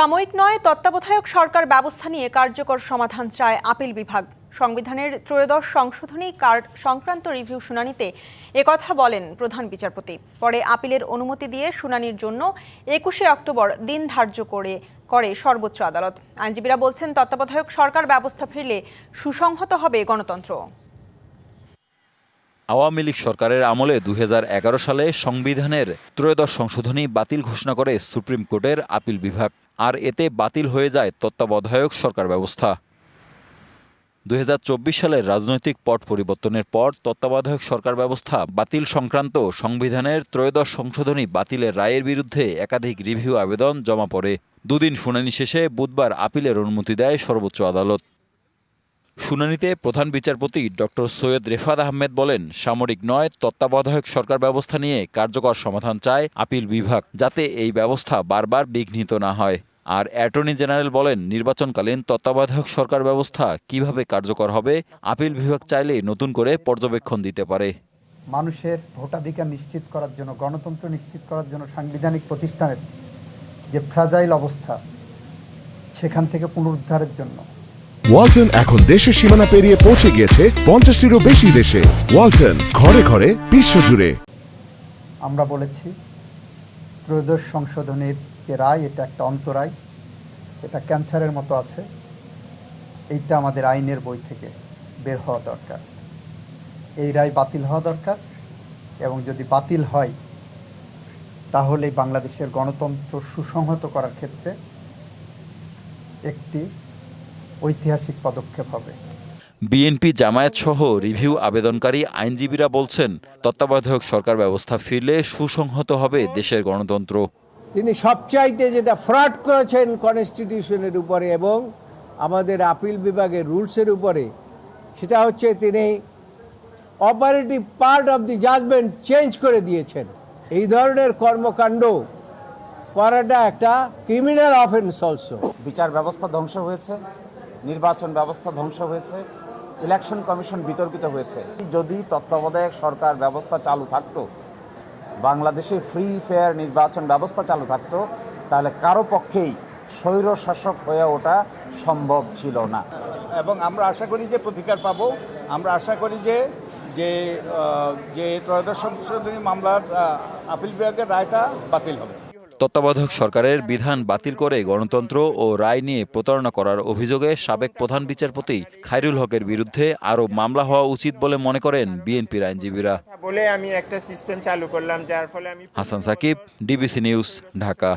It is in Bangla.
সাময়িক নয়, তত্ত্বাবধায়ক সরকার ব্যবস্থা নিয়ে কার্যকর সমাধান চায় আপিল বিভাগ। সংবিধানের ত্রয়োদশ সংশোধনী কার্ড সংক্রান্ত রিভিউ শুনানিতে একথা বলেন প্রধান বিচারপতি। পরে আপিলের অনুমতি দিয়ে শুনানির জন্য একুশে অক্টোবর দিন ধার্য করে করে সর্বোচ্চ আদালত। আইনজীবীরা বলছেন, তত্ত্বাবধায়ক সরকার ব্যবস্থা ফিরলে সুসংহত হবে গণতন্ত্র। আওয়ামী লীগ সরকারের আমলে দু হাজার এগারো সালে সংবিধানের ত্রয়োদশ সংশোধনী বাতিল ঘোষণা করে সুপ্রিম কোর্টের আপিল বিভাগ। আর এতে বাতিল হয়ে যায় তত্ত্বাবধায়ক সরকার ব্যবস্থা। দু হাজার চব্বিশ সালের রাজনৈতিক পট পরিবর্তনের পর তত্ত্বাবধায়ক সরকার ব্যবস্থা বাতিল সংক্রান্ত সংবিধানের ত্রয়োদশ সংশোধনী বাতিলের রায়ের বিরুদ্ধে একাধিক রিভিউ আবেদন জমা পড়ে। দুদিন শুনানি শেষে বুধবার আপিলের অনুমতি দেয় সর্বোচ্চ আদালত। শুনানিতে প্রধান বিচারপতি ডক্টর সৈয়দ রেফাত আহমেদ বলেন, সামরিক নয়, তত্ত্বাবধায়ক সরকার ব্যবস্থা নিয়ে কার্যকর সমাধান চায় আপিল বিভাগ, যাতে এই ব্যবস্থা বারবার বিঘ্নিত না হয়। আর অ্যাটর্নি জেনারেল বলেন, নির্বাচনকালীন তত্ত্বাবধায়ক সরকার ব্যবস্থা কীভাবে কার্যকর হবে, আপিল বিভাগ চাইলে নতুন করে পর্যবেক্ষণ দিতে পারে। মানুষের ভোটাধিকার নিশ্চিত করার জন্য, গণতন্ত্র নিশ্চিত করার জন্য সাংবিধানিক প্রতিষ্ঠানের যে ফ্রাজাইল অবস্থা, সেখান থেকে পুনরুদ্ধারের জন্য ওয়ালটন এখন দেশের সীমানা পেরিয়ে পৌঁছে গিয়েছে পঞ্চাশটিরও বেশি দেশে। ওয়ালটন, ঘরে ঘরে, বিশ্বজুড়ে। আমরা বলেছি, ত্রয়োদশ সংশোধনের যে রায়, এটা একটা অন্তরায়, এটা ক্যান্সারের মতো আছে। এইটা আমাদের আইনের বই থেকে বের হওয়া দরকার। এই রায় বাতিল হওয়া দরকার এবং যদি বাতিল হয়, তাহলে বাংলাদেশের গণতন্ত্র সুসংহত করার ক্ষেত্রে একটি ঐতিহাসিক পদক্ষেপ হবে। বিএনপি জামায়াত সহ রিভিউ আবেদনকারী আইনজীবীরা বলছেন তত্ত্বাবধায়ক সরকার ব্যবস্থা ফিরলে সুসংহত হবে দেশের গণতন্ত্র। তিনি সবচাইতে যেটা ফ্রড করেছেন কনস্টিটিউশনের উপরে এবং আমাদের আপিল বিভাগের রুলসের উপরে সেটা হচ্ছে তিনি operative part of the judgment change করে দিয়েছেন। এই ধরনের কর্মকাণ্ড করাটা একটা ক্রিমিনাল অফেন্স অলসো বিচার ব্যবস্থা ধ্বংস হয়েছে। নির্বাচন ব্যবস্থা ধ্বংস হয়েছে ইলেকশন কমিশন বিতর্কিত হয়েছে। যদি তত্ত্বাবধায়ক সরকার ব্যবস্থা চালু থাকতো, বাংলাদেশে ফ্রি ফেয়ার নির্বাচন ব্যবস্থা চালু থাকতো, তাহলে কারও পক্ষেই স্বৈর শাসক হয়ে ওঠা সম্ভব ছিল না। এবং আমরা আশা করি যে প্রতিকার পাবো। আমরা আশা করি যে যে যে ত্রয়োদশ সংশোধনী মামলার আপিল বিভাগের রায়টা বাতিল হবে। তত্ত্বাবধায়ক সরকারের বিধান বাতিল করে গণতন্ত্র ও রায় নিয়ে প্রতারণা করার অভিযোগে সাবেক প্রধান বিচারপতি খাইরুল হকের বিরুদ্ধে আরও মামলা হওয়া উচিত বলে মনে করেন বিএনপির আইনজীবীরা। বলে আমি একটা সিস্টেম চালু করলাম যার ফলে আমি হাসান সাকিব ডিবিসি নিউজ ঢাকা।